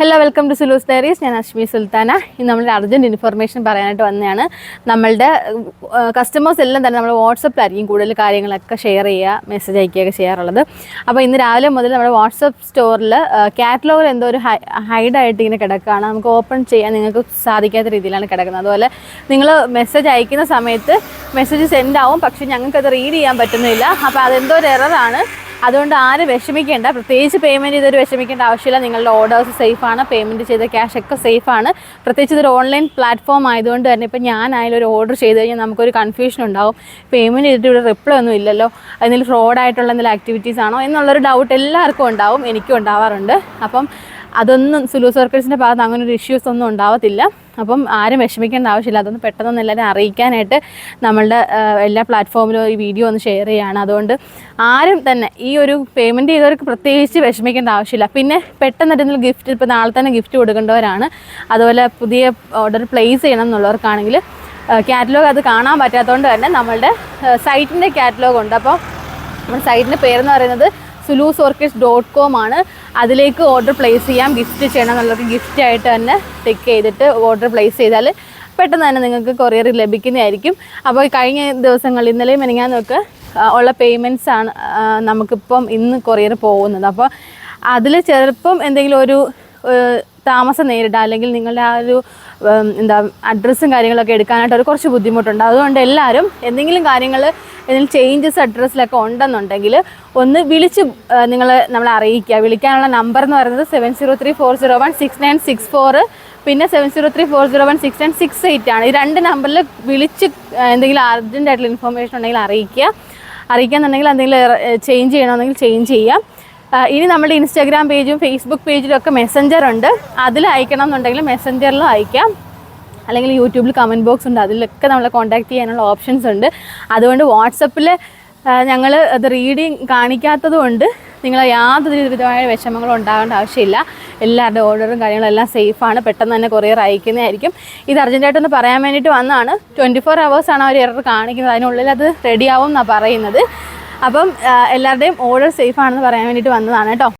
Hello welcome to Sulu's diaries ഞാൻ അശ്മി സുൽത്താന. ഇന്ന് നമ്മളുടെ അർജന്റ് ഇൻഫർമേഷൻ പറയാനായിട്ട് വന്നതാണ്. നമ്മളുടെ കസ്റ്റമേഴ്സ് എല്ലാം തന്നെ നമ്മൾ വാട്സപ്പിലായിരിക്കും കൂടുതൽ കാര്യങ്ങളൊക്കെ ഷെയർ ചെയ്യുക മെസ്സേജ് അയക്കുകയൊക്കെ ചെയ്യാറുള്ളത്. അപ്പോൾ ഇന്ന് രാവിലെ മുതൽ നമ്മുടെ വാട്സപ്പ് സ്റ്റോറിൽ കാറ്റലോഗിൽ എന്തോ ഒരു ഹൈഡായിട്ട് ഇങ്ങനെ കിടക്കുകയാണ്. നമുക്ക് ഓപ്പൺ ചെയ്യാൻ നിങ്ങൾക്ക് സാധിക്കാത്ത രീതിയിലാണ് കിടക്കുന്നത്. അതുപോലെ നിങ്ങൾ മെസ്സേജ് അയക്കുന്ന സമയത്ത് മെസ്സേജ് സെൻഡ് ആവും. പക്ഷേ ഞങ്ങൾക്കത് റീഡ് ചെയ്യാൻ പറ്റുന്നില്ല. അപ്പോൾ അതെന്തോ ഒരു എററാണ് അതുകൊണ്ട് ആരും വിഷമിക്കേണ്ട. പ്രത്യേകിച്ച് പേയ്മെന്റ് ചെയ്തൊരു വിഷമിക്കേണ്ട ആവശ്യമില്ല. നിങ്ങളുടെ ഓർഡേഴ്സ് സേഫാണ് പേയ്മെന്റ് ചെയ്ത ക്യാഷ് ഒക്കെ സേഫാണ് പ്രത്യേകിച്ച് ഇതൊരു ഓൺലൈൻ പ്ലാറ്റ്ഫോം ആയതുകൊണ്ട് തന്നെ ഇപ്പോൾ ഞാനായാലും ഒരു ഓർഡർ ചെയ്ത് കഴിഞ്ഞാൽ നമുക്കൊരു കൺഫ്യൂഷൻ ഉണ്ടാവും. പേയ്മെന്റ് ചെയ്തിട്ട് ഇവിടെ റിപ്ലൈ ഒന്നും ഇല്ലല്ലോ. അതിൽ ഫ്രോഡായിട്ടുള്ള എന്തെങ്കിലും ആക്ടിവിറ്റീസ് ആണോ എന്നുള്ളൊരു ഡൗട്ട് എല്ലാവർക്കും ഉണ്ടാവും. എനിക്കും ഉണ്ടാവാറുണ്ട്. അപ്പം അതൊന്നും സുലൂസ് വർക്കേഴ്സിന്റെ ഭാഗത്ത് അങ്ങനെ ഒരു ഇഷ്യൂസ് ഒന്നും ഉണ്ടാവത്തില്ല. അപ്പം ആരും വിഷമിക്കേണ്ട ആവശ്യമില്ല. അതൊന്ന് പെട്ടെന്ന് എല്ലാവരും അറിയിക്കാനായിട്ട് നമ്മളുടെ എല്ലാ പ്ലാറ്റ്ഫോമിലും ഈ വീഡിയോ ഒന്ന് ഷെയർ ചെയ്യുകയാണ് അതുകൊണ്ട് ആരും തന്നെ ഈ ഒരു പേയ്മെന്റ് ചെയ്തവർക്ക് പ്രത്യേകിച്ച് വിഷമിക്കേണ്ട ആവശ്യമില്ല. പിന്നെ പെട്ടെന്ന് എന്തെങ്കിലും ഗിഫ്റ്റ് ഇപ്പോൾ നാളെ തന്നെ ഗിഫ്റ്റ് കൊടുക്കേണ്ടവരാണ്. അതുപോലെ പുതിയ ഓർഡർ പ്ലേസ് ചെയ്യണം എന്നുള്ളവർക്കാണെങ്കിൽ കാറ്റലോഗ് അത് കാണാൻ പറ്റാത്തതുകൊണ്ട് തന്നെ നമ്മളുടെ സൈറ്റിന്റെ കാറ്റലോഗ് ഉണ്ട്. അപ്പോൾ നമ്മുടെ സൈറ്റിന്റെ പേരെന്ന് പറയുന്നത് സുലൂസ് ഓർക്കിഡ്സ് ഡോട്ട് കോം ആണ്. അതിലേക്ക് ഓർഡർ പ്ലേസ് ചെയ്യാം. ഗിഫ്റ്റ് ചെയ്യണം എന്നുള്ളത് ഗിഫ്റ്റ് ആയിട്ട് തന്നെ ടിക്ക് ചെയ്തിട്ട് ഓർഡർ പ്ലേസ് ചെയ്താൽ പെട്ടെന്ന് തന്നെ നിങ്ങൾക്ക് കൊറിയർ ലഭിക്കുന്നതായിരിക്കും. അപ്പോൾ കഴിഞ്ഞ ദിവസങ്ങളിൽ ഇന്നലെയും മെനങ്ങാന്നൊക്കെ ഉള്ള പേയ്മെന്റ്സ് ആണ് നമുക്കിപ്പം ഇന്ന് കൊറിയർ പോകുന്നത്. അപ്പോൾ അതിൽ ചിലപ്പം എന്തെങ്കിലും ഒരു താമസം നേരിടാം അല്ലെങ്കിൽ നിങ്ങളുടെ ആ ഒരു എന്താ അഡ്രസ്സും കാര്യങ്ങളൊക്കെ എടുക്കാനായിട്ട് ഒരു കുറച്ച് ബുദ്ധിമുട്ടുണ്ട്. അതുകൊണ്ട് എല്ലാവരും എന്തെങ്കിലും കാര്യങ്ങൾ ഇതിൽ ചേഞ്ചസ് അഡ്രസ്സിലൊക്കെ ഉണ്ടെന്നുണ്ടെങ്കിൽ ഒന്ന് വിളിച്ച് നിങ്ങൾ നമ്മളെ അറിയിക്കുക. വിളിക്കാനുള്ള നമ്പർ എന്ന് പറയുന്നത് seven zero three four zero one six nine six four പിന്നെ seven zero three four zero one six nine six eight ആണ്. ഈ രണ്ട് നമ്പറിൽ വിളിച്ച് എന്തെങ്കിലും അർജന്റ് ആയിട്ടുള്ള ഇൻഫർമേഷൻ ഉണ്ടെങ്കിൽ അറിയിക്കുക. അറിയിക്കാന്നുണ്ടെങ്കിൽ എന്തെങ്കിലും ചേഞ്ച് ചെയ്യണമെന്നെങ്കിൽ ചേഞ്ച് ചെയ്യാം. ഇനി നമ്മുടെ ഇൻസ്റ്റാഗ്രാം പേജും ഫേസ്ബുക്ക് പേജിലും ഒക്കെ മെസ്സഞ്ചർ ഉണ്ട്. അതിൽ അയക്കണം എന്നുണ്ടെങ്കിൽ മെസ്സഞ്ചറിലും അയക്കാം. അല്ലെങ്കിൽ യൂട്യൂബിൽ കമന്റ് ബോക്സ് ഉണ്ട്. അതിലൊക്കെ നമ്മളെ കോൺടാക്ട് ചെയ്യാനുള്ള ഓപ്ഷൻസ് ഉണ്ട്. അതുകൊണ്ട് വാട്സപ്പിൽ ഞങ്ങൾ അത് റീഡിങ് കാണിക്കാത്തത് കൊണ്ട് നിങ്ങൾ യാതൊരു വിധമായ വിഷമങ്ങളും ഉണ്ടാകേണ്ട ആവശ്യമില്ല. എല്ലാവരുടെ ഓർഡറും കാര്യങ്ങളും എല്ലാം സേഫാണ് പെട്ടെന്ന് തന്നെ കൊറിയർ അയക്കുന്നതായിരിക്കും. ഇത് അർജന്റായിട്ടൊന്ന് പറയാൻ വേണ്ടിയിട്ട് വന്നതാണ്. ട്വന്റി ഫോർ ഹവേഴ്സാണ് അവർ എറർ കാണിക്കുന്നത്. അതിനുള്ളിൽ അത് റെഡിയാവും എന്നാണ് പറയുന്നത്. അപ്പം എല്ലാവരുടെയും ഓർഡർ സേഫ് ആണെന്ന് പറയാൻ വേണ്ടിയിട്ട് വന്നതാണ് കേട്ടോ